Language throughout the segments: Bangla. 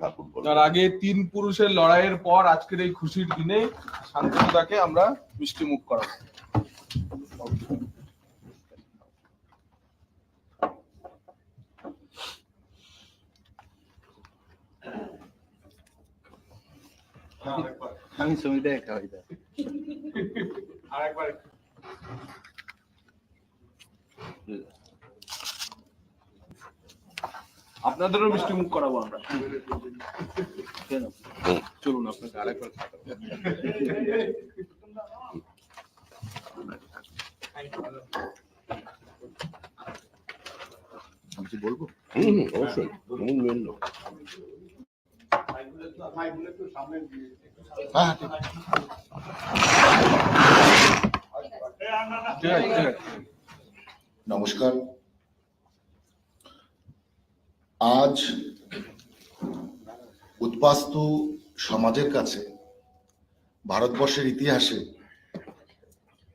ঠাকুর তার আগে তিন পুরুষের লড়াইয়ের পর আজকের এই খুশির দিনে শান্তনুদাকে আমরা মিষ্টি মুখ করাবো। আমি ছবিটাই খাওয়াই দাও আরেকবার। আপনাদেরও মিষ্টি মুখ করাবো আমরা? চলুন আপনাকে আরেকবার বলব অবশ্যই নমস্কার আজ উদ্বাস্তু সমাজের কাছে, ভারতবর্ষের ইতিহাসে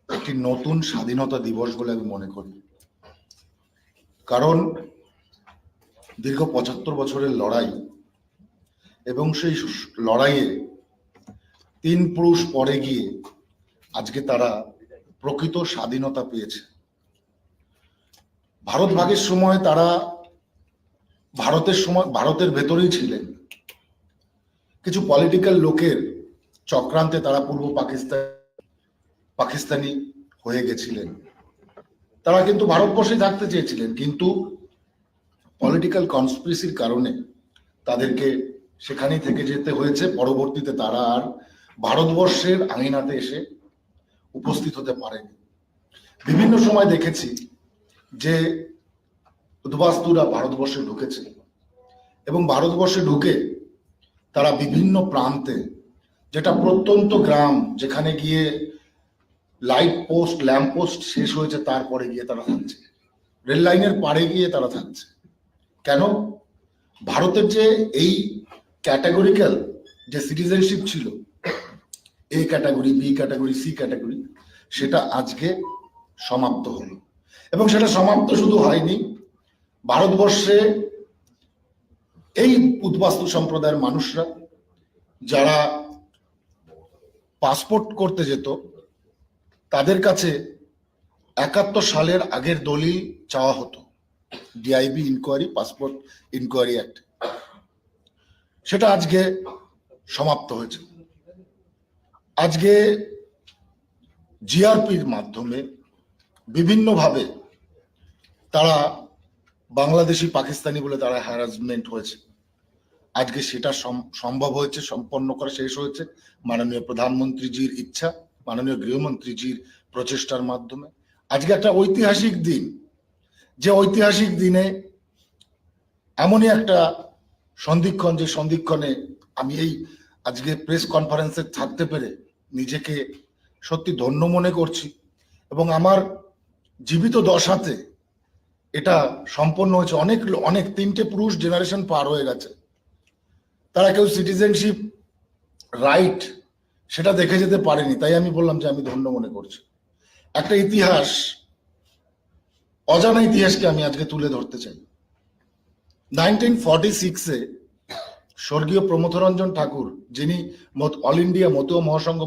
একটি নতুন স্বাধীনতা দিবস বলে আমি মনে করি। কারণ দীর্ঘ পঁচাত্তর বছরের লড়াই এবং সেই লড়াইয়ে তিন পুরুষ পরে গিয়ে আজকে তারা প্রকৃত স্বাধীনতা পেয়েছে। ভারত ভাগের সময় তারা ভারতের সময় ভারতের ভেতরেই ছিলেন। কিছু পলিটিক্যাল লোকের চক্রান্তে তারা পূর্ব পাকিস্তান পাকিস্তানি হয়ে গেছিলেন। তারা কিন্তু ভারতবর্ষে থাকতে চেয়েছিলেন, কিন্তু পলিটিক্যাল কনস্পিরেসির কারণে তাদেরকে সেখানেই থেকে যেতে হয়েছে। পরবর্তীতে তারা আর ভারতবর্ষের আঙিনাতে এসে উপস্থিত হতে পারেনি। বিভিন্ন সময় দেখেছি যে উদ্বাস্তুরা ভারতবর্ষে ঢুকেছে। এবং ভারতবর্ষে ঢুকে তারা বিভিন্ন প্রান্তে, যেটা প্রত্যন্ত গ্রাম, যেখানে গিয়ে লাইট পোস্ট, ল্যাম্প পোস্ট শেষ হয়েছে, তারপরে গিয়ে তারা থাকছে। রেল লাইনের পাড়ে গিয়ে তারা থাকছে। কেন? ভারতের যে এই ক্যাটাগরিক্যাল যে সিটিজেনশিপ ছিল, A category, B category, C category, সেটা আজকে সমাপ্ত হলো। এবং সেটা সমাপ্ত শুধু হয়নি ভারতবর্ষে এই উদ্বাস্তু সম্প্রদায়ের মানুষরা যারা পাসপোর্ট করতে যেত, তাদের কাছে একাত্তর সালের আগের দলিল চাওয়া হতো। DIB inquiry passport inquiry act সেটা আজকে সমাপ্ত হয়েছে। আজকে জিআরপির মাধ্যমে বিভিন্নভাবে তারা বাংলাদেশি পাকিস্তানি বলে তারা হ্যারাসমেন্ট হয়েছে। আজকে সেটা সম- সম্ভব হয়েছে, সম্পন্ন করা শেষ হয়েছে মাননীয় প্রধানমন্ত্রীজির ইচ্ছা, মাননীয় গৃহমন্ত্রীজির প্রচেষ্টার মাধ্যমে। আজকে একটা ঐতিহাসিক দিন। যে ঐতিহাসিক দিনে এমনই একটা সন্ধিক্ষণ, যে সন্ধিক্ষণে আমি এই আজকে প্রেস কনফারেন্সে থাকতে পেরে নিজেকে সত্যি ধন্য মনে করছি এবং আমার জীবিত দশাতে এটা সম্পন্ন হয়েছে। অনেক অনেক তিনটে পুরুষ জেনারেশন পার হয়ে গেছে। তারা কেউ সিটিজেনশিপ রাইট সেটা দেখে যেতে পারেনি। তাই আমি বললাম যে আমি ধন্য মনে করছি। একটা ইতিহাস, অজানা ইতিহাসকে আমি আজকে তুলে ধরতে চাই। নাইনটিন ফর্টি সিক্সে স্বর্গীয় প্রমথরঞ্জন ঠাকুর, যিনি অল ইন্ডিয়া মতুয়া মহাসংঘ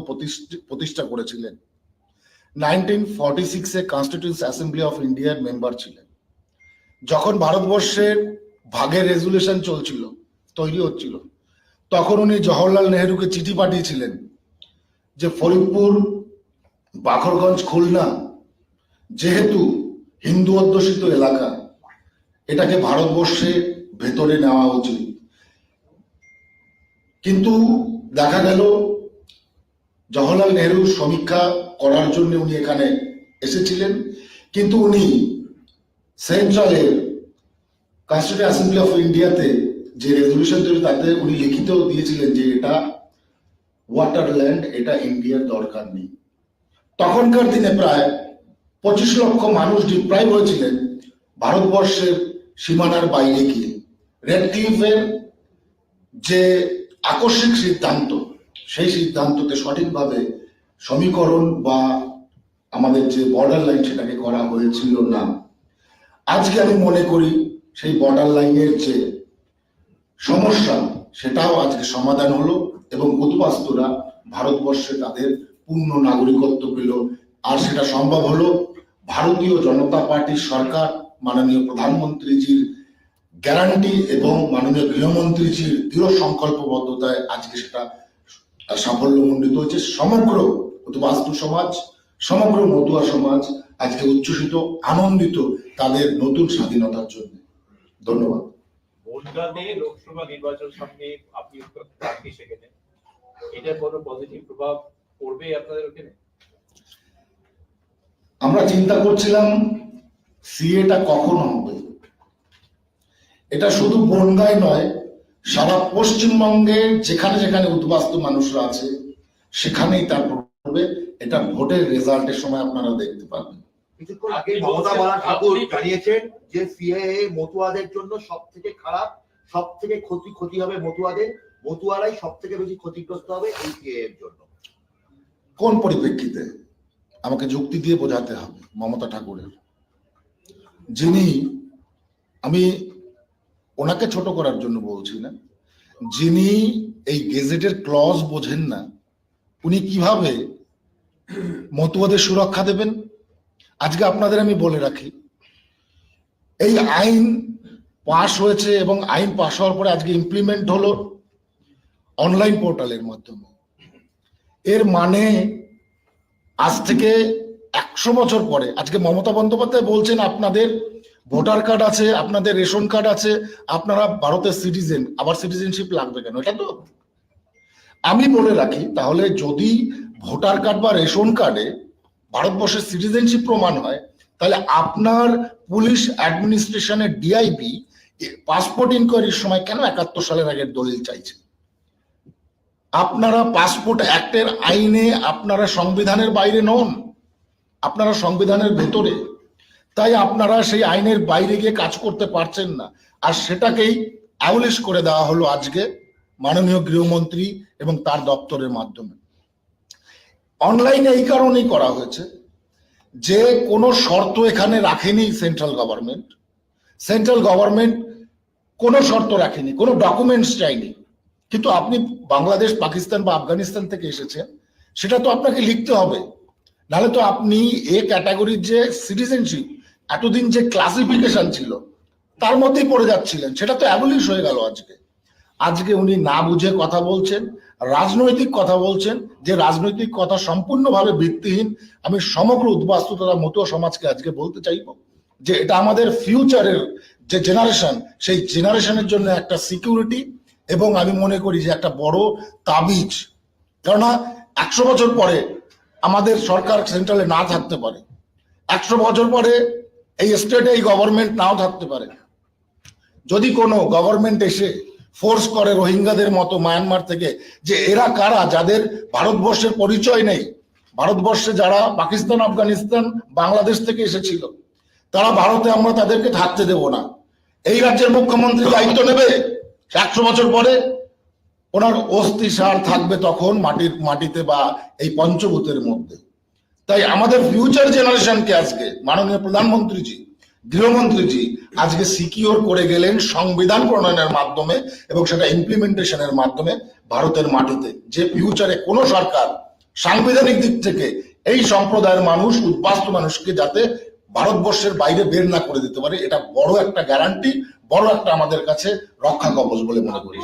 প্রতিষ্ঠা করেছিলেন নাইনটিন ফর্টি সিক্সে কনস্টিটিউন্স অ্যাসেম্বলি অফ ইন্ডিয়ার মেম্বার ছিলেন। যখন ভারতবর্ষের ভাগের রেজুলেশন চলছিল, তৈরি হচ্ছিল, তখন উনি জওহরলাল নেহরুকে চিঠি পাঠিয়েছিলেন যে ফরিদপুর, বাখরগঞ্জ, খুলনা যেহেতু হিন্দু অধ্যুষিত এলাকা, এটাকে ভারতবর্ষে ভেতরে নেওয়া উচিত। কিন্তু দেখা গেল জওহরলাল নেহরুর সমীক্ষা করার জন্য উনি এখানে এসেছিলেন, কিন্তু উনি সেন্ট্রালের কনস্টিটিউট অ্যাসেম্বলি অফ ইন্ডিয়াতে যে রেজলিউশন তৈরি, তাতে উনি লিখিত দিয়েছিলেন যে এটা ওয়াটারল্যান্ড এটা ইন্ডিয়ার দরকার নেই। তখনকার দিনে প্রায় পঁচিশ লক্ষ মানুষ ডিপ্রাইভ হয়েছিলেন ভারতবর্ষের সীমানার বাইরে গিয়ে। রেড ক্লিফের যে আকস্মিক সিদ্ধান্ত, সেই সিদ্ধান্ততে সঠিকভাবে সমীকরণ বা আমাদের যে বর্ডার লাইন সেটাকে করা হয়েছিল না। আজকে আমি মনে করি সেই বর্ডার লাইনের যে সমস্যা, সেটাও আজকে সমাধান হলো এবং উদ্বাস্তুরা ভারতবর্ষে তাদের পূর্ণ নাগরিকত্ব পেল। আর সেটা সম্ভব হলো ভারতীয় জনতা পার্টির সরকার, মাননীয় প্রধানমন্ত্রীজির গ্যারান্টি এবং মাননীয় গৃহমন্ত্রীজির দৃঢ় সংকল্পবদ্ধতায় আজকে সেটা সাফল্যমণ্ডিত হয়েছে। সমগ্র বাস্তু সমাজ, সমগ্র মতুয়া সমাজ আজকে উচ্ছ্বসিত আনন্দিত তাদের নতুন স্বাধীনতার জন্য। ধন্যবাদ। লোকসভা নির্বাচন সামনে আপনি প্রার্থী সেখানে এটার কোনো পজিটিভ প্রভাব পড়বে আপনাদের ওখানে? আমরা চিন্তা করছিলাম সিএটা কখন হবে? এটা শুধু বনগায় নয় সারা পশ্চিমবঙ্গে যেখানে যেখানে উদ্বাস্ত মানুষরা আছে সেখানেই তার পড়বে। এটা ভোটের রেজাল্টের সময় আপনারা দেখতে পাবেন কিছুক্ষণ আগে মমতা বালা ঠাকুর জানিয়েছেন যে সিএএ মতুয়াদের জন্য সব থেকে খারাপ সব থেকে ক্ষতি ক্ষতি হবে মতুয়াদের মতুয়ারাই সব থেকে বেশি ক্ষতিগ্রস্ত হবে এই সিএএ এর জন্য। কোন পরিপ্রেক্ষিতে? আমাকে যুক্তি দিয়ে বোঝাতে হবে মমতা ঠাকুরের। যিনি আমি ওনাকে ছোট করার জন্য বলছি না যিনি এই গেজেটের ক্লজ বোঝেন না উনি কীভাবে মতুয়াদের সুরক্ষা দেবেন? আজকে আপনাদের আমি বলে রাখি, এই আইন পাশ হয়েছে এবং আইন পাশ হওয়ার পরে আজকে ইমপ্লিমেন্ট হলো অনলাইন পোর্টালের মাধ্যমে। এর মানে আজ থেকে একশো বছর পরে, আজকে মমতা বন্দ্যোপাধ্যায় বলছেন আপনাদের ভোটার কার্ড আছে, আপনাদের রেশন কার্ড আছে, আপনারা ভারতের সিটিজেন আবার সিটিজেনশিপ লাগবে কেন? এটা তো আমি বলে রাখি, তাহলে যদি ভোটার কার্ড বা রেশন কার্ডে ভারতবর্ষের সিটিজেনশিপ প্রমাণ হয়, তাহলে আপনার পুলিশ অ্যাডমিনিস্ট্রেশনের ডিআইবি পাসপোর্ট ইনকোয়ারির সময় কেন একাত্তর সালের আগের দলিল চাইছে? আপনারা পাসপোর্ট অ্যাক্টের আইনে আপনারা সংবিধানের বাইরে নন, আপনারা সংবিধানের ভেতরে। তাই আপনারা সেই আইনের বাইরে গিয়ে কাজ করতে পারছেন না। আর সেটাকেই অ্যাবলিশ করে দেওয়া হলো আজকে মাননীয় গৃহমন্ত্রী এবং তার দপ্তরের মাধ্যমে। অনলাইনে এই কারণেই করা হয়েছে যে কোনো শর্ত এখানে রাখেনি সেন্ট্রাল গভর্নমেন্ট। সেন্ট্রাল গভর্নমেন্ট কোনো শর্ত রাখেনি, কোনো ডকুমেন্টস চাইনি। কিন্তু আপনি বাংলাদেশ, পাকিস্তান বা আফগানিস্তান থেকে এসেছেন, সেটা তো আপনাকে লিখতে হবে। নাহলে তো আপনি এ ক্যাটাগরির যে সিটিজেনশিপ, এতদিন যে ক্লাসিফিকেশন ছিল, তার মধ্যেই পড়ে যাচ্ছিলেন। সেটা তো অ্যাবলিশ হয়ে গেল আজকে। আজকে উনি না বুঝে কথা বলছেন, রাজনৈতিক কথা বলছেন, যে রাজনৈতিক কথা সম্পূর্ণভাবে ভিত্তিহীন, আমি সমগ্র উদ্বাস্তু তথা মতুয়া সমাজকে আজকে বলতে চাইব যে এটা আমাদের ফিউচারের যে জেনারেশন, সেই জেনারেশনের জন্য একটা সিকিউরিটি এবং আমি মনে করি যে একটা বড় তাবিজ। কেননা একশো বছর পরে আমাদের সরকার সেন্ট্রালে না থাকতে পারে। একশো বছর পরে এই স্টেটে এই গভর্নমেন্ট নাও থাকতে পারে যদি কোনো গভর্নমেন্ট এসে ফোর্স করে রোহিঙ্গাদের মতো মায়ানমার থেকে যে এরা কারা, যাদের ভারতবর্ষের পরিচয় নেই। ভারতবর্ষে যারা পাকিস্তান, আফগানিস্তান, বাংলাদেশ থেকে এসেছিল, তারা ভারতে আমরা তাদেরকে থাকতে দেব না। এই রাজ্যের মুখ্যমন্ত্রী দায়িত্ব নেবে। একশো বছর পরে ওনার অস্থি সার থাকবে তখন মাটির, মাটিতে বা এই পঞ্চভূতের মধ্যে। তাই আমাদের ফিউচার জেনারেশনকে আজকে মাননীয় প্রধানমন্ত্রীজি গৃহমন্ত্রীজি আজকে সিকিওর করে গেলেন সংবিধান প্রণয়নের মাধ্যমে এবং সেটা ইমপ্লিমেন্টেশনের মাধ্যমে ভারতের মাটিতে। যে ফিউচারে কোনো সরকার সাংবিধানিক দিক থেকে এই সম্প্রদায়ের মানুষ উদ্বাস্তু মানুষকে যাতে ভারতবর্ষের বাইরে বের না করে দিতে পারে এটা বড় একটা গ্যারান্টি বড় একটা আমাদের কাছে রক্ষা কবচ বলে মনে করি।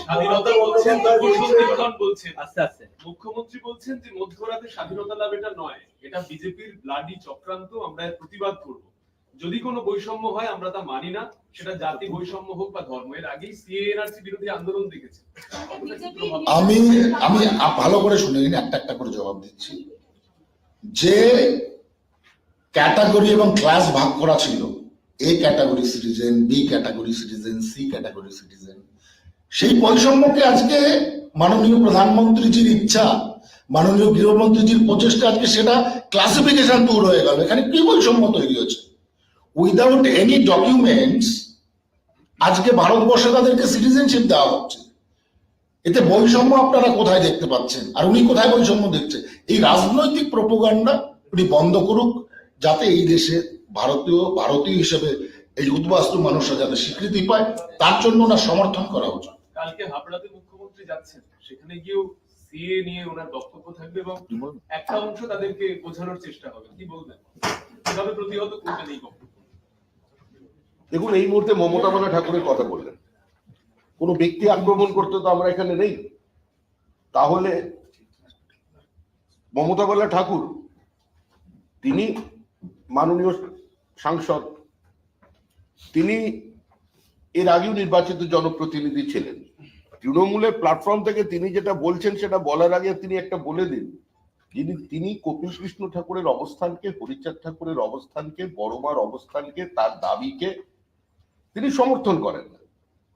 মুখ্যমন্ত্রী বলছেন যে মধ্যরাতে স্বাধীনতা লাভ এটা নয় এটা বিজেপির ব্লাডি চক্রান্ত আমরা প্রতিবাদ করব। যদি কোনো বৈষম্য হয়, আমরা তা মানি না। সেটা জাতি বৈষম্য হোক বা ধর্ম। এর আগেই সিএনআরসি বিরোধী আন্দোলন দেখেছে। আমি আমি ভালো করে শুনে নিন, একটা একটা করে জবাব দিচ্ছি। যে ক্যাটাগরি এবং ক্লাস ভাগ করা ছিল, A category citizen, B category citizen, C category citizen, সেই বৈষম্যকে আজকে মাননীয় প্রধানমন্ত্রীজির ইচ্ছা, মাননীয় গৃহমন্ত্রীজির প্রচেষ্টা আজকে সেটা ক্লাসিফিকেশন দূর হয়ে গেল। এখানে কি বৈষম্য তৈরি হয়েছে উইদাউট এনি ডকুমেন্টস আজকে ভারতবর্ষে তাদেরকে সিটিজেনশিপ দেওয়া হচ্ছে। এতে বৈষম্য আপনারা কোথায় দেখতে পাচ্ছেন? আর উনি কোথায় বৈষম্য দেখছে? এই রাজনৈতিক প্রোপাগান্ডা উনি বন্ধ করুক যাতে এই দেশে ভারতীয় ভারতীয় হিসেবে এই উদ্বাস্তু মানুষরা যাতে স্বীকৃতি পায় তার জন্য না সমর্থন করা উচিত। কালকে হাবড়াতে মুখ্যমন্ত্রী যাচ্ছেন। সেখানে গিয়েও সিএ নিয়ে ওনার বক্তব্য থাকবে এবং একটা অংশ তাদেরকে বোঝানোর চেষ্টা হবে। কি বলবেন? কীভাবে প্রতিহত করবেন এই বক্তব্য? দেখুন, এই মুহূর্তে মমতা বালা ঠাকুরের কথা বললেন। কোন ব্যক্তি আক্রমণ করতে তো আমরা এখানে নেই। তাহলে মমতা বালা ঠাকুর, তিনি মাননীয় সাংসদ, তিনি এর আগেও নির্বাচিত জনপ্রতিনিধি ছিলেন। তৃণমূলের প্ল্যাটফর্ম থেকে তিনি যেটা বলছেন, সেটা বলার আগে তিনি একটা বলে দিন। যিনি, তিনি কপিল কৃষ্ণ ঠাকুরের অবস্থানকে, হরিচাঁদ ঠাকুরের অবস্থানকে, বড়মার অবস্থানকে, তার দাবিকে তিনি সমর্থন করেন না।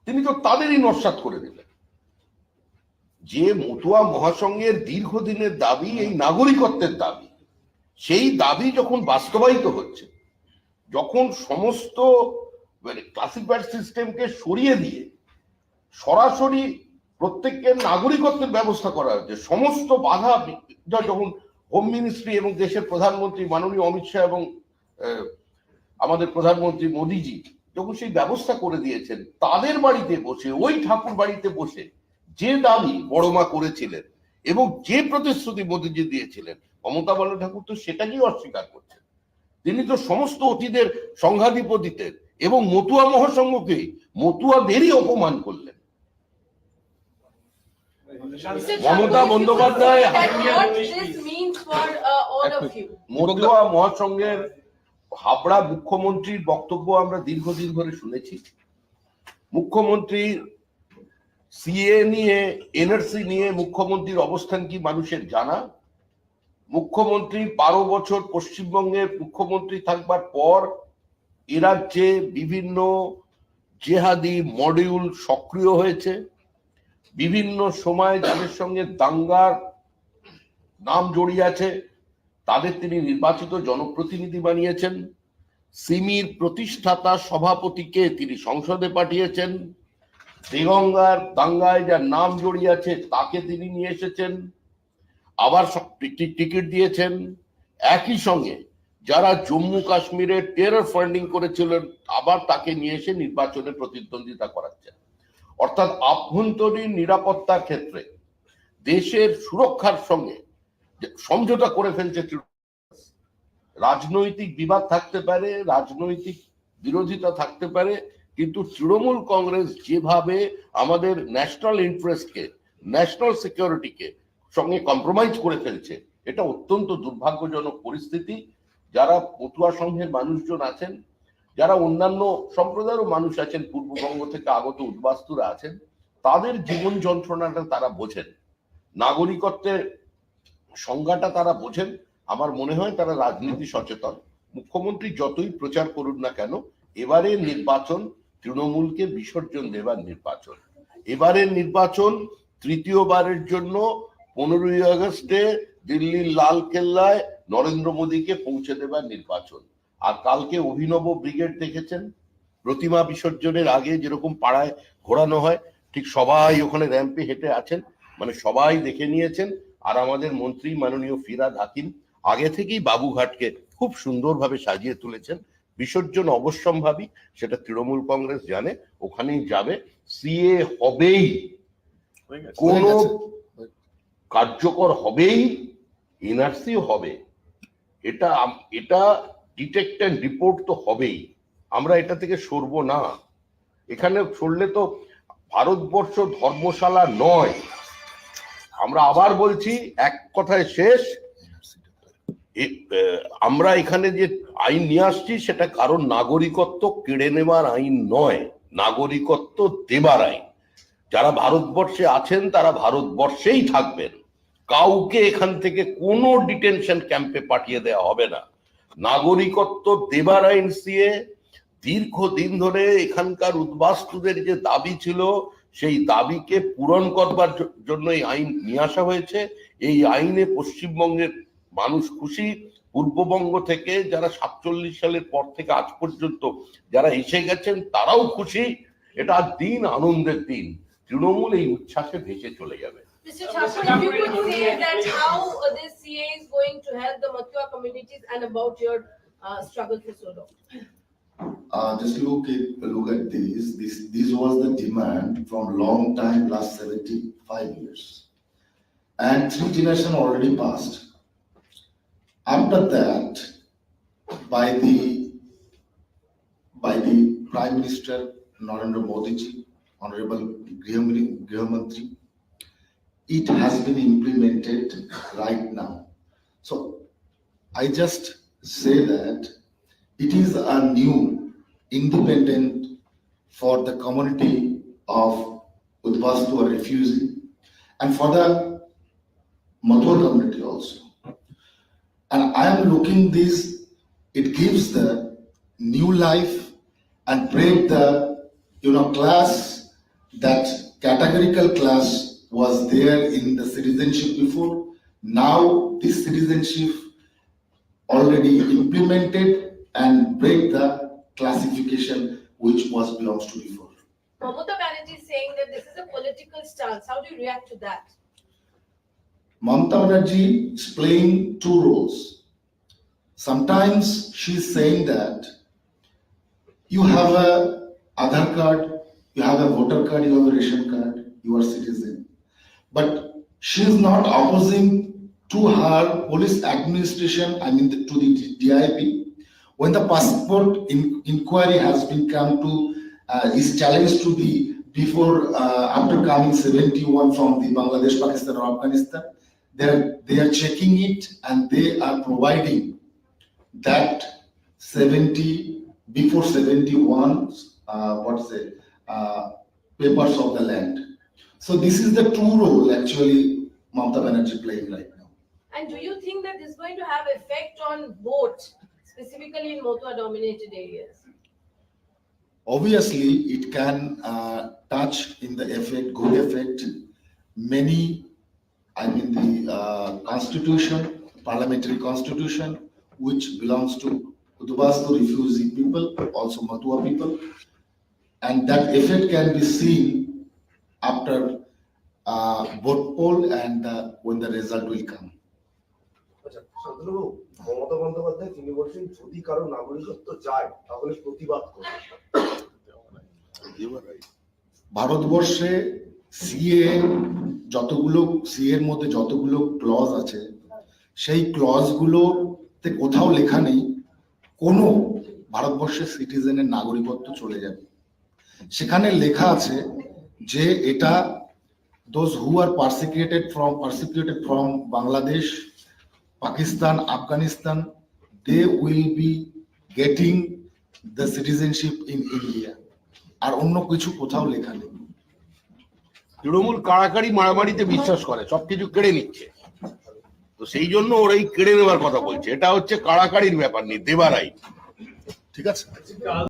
তিনি তো তাদেরই নস্বাত করে দিলেন। যে মতুয়া মহাসংঘের দীর্ঘদিনের দাবি, এই নাগরিকত্বের দাবি, সেই দাবি যখন বাস্তবায়িত হচ্ছে, যখন সমস্ত মানে ক্লাসিফাইড সিস্টেমকে সরিয়ে দিয়ে সরাসরি প্রত্যেককে নাগরিকত্বের ব্যবস্থা করা হচ্ছে সমস্ত বাধা যখন হোম মিনিস্ট্রি এবং দেশের প্রধানমন্ত্রী মাননীয় অমিত শাহ এবং আমাদের প্রধানমন্ত্রী মোদিজি যখন সেই ব্যবস্থা করে দিয়েছেন তাদের বাড়িতে বসে ওই ঠাকুর বাড়িতে বসে যে দাবি বড়মা করেছিলেন এবং যে প্রতিশ্রুতি মোদীজি দিয়েছিলেন মমতা বালা ঠাকুর তো সেটাকেই অস্বীকার করছেন তিনি তো সমস্ত অতীতের সংঘাধিপতিদের এবং মতুয়া মহাসংঘকে মতুয়াদেরই অপমান করলেন মমতা বন্দ্যোপাধ্যায় uh. মতুয়া মহাসংঘের হাবড়া মুখ্যমন্ত্রীর বক্তব্য আমরা দীর্ঘদিন ধরে শুনেছি। মুখ্যমন্ত্রী সিএ নিয়ে, এনআরসি নিয়ে মুখ্যমন্ত্রীর অবস্থান কি মানুষের জানা? মুখ্যমন্ত্রী বারো বছর পশ্চিমবঙ্গের মুখ্যমন্ত্রী থাকবার পর এ রাজ্যে বিভিন্ন জেহাদি মডিউল সক্রিয় হয়েছে। বিভিন্ন সময় যাদের সঙ্গে দাঙ্গার নাম জড়িয়ে আছে। তাদের তিনি নির্বাচিত জনপ্রতিনিধি বানিয়েছেন। সিমির প্রতিষ্ঠাতা সভাপতিকে তিনি সংসদে পাঠিয়েছেন। দেগঙ্গার দাঙ্গায় যার নাম জড়িয়ে আছে তাকে তিনি নিয়ে এসেছেন। আবার টিকিট দিয়েছেন। একই সঙ্গে যারা জম্মু কাশ্মীরে টেরর ফান্ডিং করেছিলেন, আবার তাকে নিয়ে এসে নির্বাচনে প্রতিদ্বন্দ্বিতা করাচ্ছেন। অর্থাৎ আভ্যন্তরীণ নিরাপত্তার ক্ষেত্রে দেশের সুরক্ষার সঙ্গে সমঝোতা করে ফেলছে রাজনৈতিক বিবাদ থাকতে পারে, রাজনৈতিক বিরোধিতা থাকতে পারে, কিন্তু তৃণমূল কংগ্রেস যেভাবে আমাদের ন্যাশনাল ইন্টারেস্টকে, ন্যাশনাল সিকিউরিটিকে সঙ্গে কম্প্রোমাইজ করে ফেলছে, এটা অত্যন্ত দুর্ভাগ্যজনক পরিস্থিতি। যারা পটুয়া সংঘের মানুষজন আছেন, যারা অন্যান্য সম্প্রদায়েরও মানুষ আছেন, পূর্ববঙ্গ থেকে আগত উদ্বাস্তুরা আছেন, তাদের জীবন যন্ত্রণাটা তারা বোঝেন। নাগরিকত্বের সংজ্ঞাটা তারা বোঝেন, আমার মনে হয় তারা রাজনীতি সচেতন। মুখ্যমন্ত্রী যতই প্রচার করুন না কেন, এবারের নির্বাচন তৃণমূলকে বিসর্জন দেবার নির্বাচন। এবারের নির্বাচন তৃতীয়বারের জন্য পনেরোই আগস্টে দিল্লির লাল কেল্লায় নরেন্দ্র মোদীকে পৌঁছে দেবার নির্বাচন। আর কালকে অভিনব ব্রিগেড দেখেছেন? প্রতিমা বিসর্জনের আগে যেরকম পাড়ায় ঘোরানো হয়, ঠিক সবাই ওখানে র্যাম্পে হেঁটে আছেন মানে সবাই দেখে নিয়েছেন আর আমাদের মন্ত্রী মাননীয় ফিরাদ হাকিম আগে থেকেই বাবুঘাটকে খুব সুন্দরভাবে সাজিয়ে তুলেছেন। বিসর্জন অবশ্যম্ভাবী সেটা তৃণমূল কংগ্রেস জানে ওখানেই যাবে। সিএ হবেই। কোন কার্যকর হবেই এনআরসি হবে। এটা এটা ডিটেক্ট অ্যান্ড রিপোর্ট তো হবেই। আমরা এটা থেকে সরবো না। এখানে সরলে তো ভারতবর্ষ ধর্মশালা নয়। আমরা আবার বলছি, এক কথায় শেষ আমরা এখানে যে আইন নিয়ে আসছি, সেটা কারণ নাগরিকত্ব কেড়ে নেবার আইন নয়, নাগরিকত্ব দেবার আইন। যারা ভারতবর্ষে আছেন, তারা ভারতবর্ষেই থাকবেন। কাউকে এখান থেকে কোনো ডিটেনশন ক্যাম্পে পাঠিয়ে দেওয়া হবে না। নাগরিকত্ব দেবার আইন সিয়ে দীর্ঘদিন ধরে এখানকার উদ্বাস্তুদের যে দাবি ছিল সেই দাবিকে পূরণ করবার জন্য এই আইন নিয়ে আসা হয়েছে। এই আইনে পশ্চিমবঙ্গের মানুষ খুশি। পূর্ববঙ্গ থেকে যারা সাতচল্লিশ সালের পর থেকে আজ পর্যন্ত যারা এসে গেছেন, তারাও খুশি। এটা দিন, আনন্দের দিন। তৃণমূল এই উচ্ছ্বাসে ভেসে চলে যাবে. Uh, just look at, look at this, this, this was the demand from long time, last seventy-five years. And three generation already passed. After that, by the, by the Prime Minister Narendra Modi ji, Honorable Grihamantri, it has been implemented right now. So I just say that it is a new independent for the community of Udvastu or refugee and for the Mathur community also. And I am looking this, it gives the new life and break the, you know, class, that categorical class was there in the citizenship before. Now this citizenship already implemented and break the classification which was belongs to before. Mamata Banerjee is saying that this is a political stance. How do you react to that? Mamata Banerjee is playing two roles. Sometimes she's saying that you have a Aadhaar card, you have a voter card, you have a ration card, you are citizen. But she is not opposing to her police administration, I mean, to the DIP. When the passport in- inquiry has been come to, uh, is challenged to the, before, uh, after coming seventy-one from the Bangladesh, Pakistan or Afghanistan, they're, they are checking it and they are providing that seventy, before seventy-one, uh, what's it, uh, papers of the land. So this is the two role actually Mamata Banerjee playing right now. And do you think that this is going to have effect on vote, specifically in Motua dominated areas? Obviously, it can uh, touch in the effect, good effect, many, I mean, the uh, constitution, parliamentary constitution, which belongs to Udubastu refugee people, also Matua people. And that effect can be seen after uh, vote poll and uh, when the result will come. শান্তনুবাবু Mamata Bandyopadhyay তিনি বলছেন, যদি কারও নাগরিকত্ব চায়, তাহলে প্রতিবাদ করবে ভারতবর্ষে সিএ যতগুলো সিএ এর মধ্যে যতগুলো ক্লজ আছে, সেই ক্লজ গুলোতে কোথাও লেখা নেই, কোনো ভারতবর্ষের সিটিজেনের নাগরিকত্ব চলে যাবে। সেখানে লেখা আছে যে এটা those who are persecuted from persecuted from Bangladesh Pakistan Afghanistan they will be getting the citizenship in India আর অন্য কিছু কোথাও লেখা নেই। তৃণমূল কাড়াকাড়ি মারামারিতে বিশ্বাস করে সবকিছু কেড়ে নিচ্ছে। তো সেই জন্য ওরা এই কেড়ে নেওয়ার কথা বলছে। এটা হচ্ছে কাড়াকাড়ির ব্যাপার নেই দেবার আইন ঠিক আছে?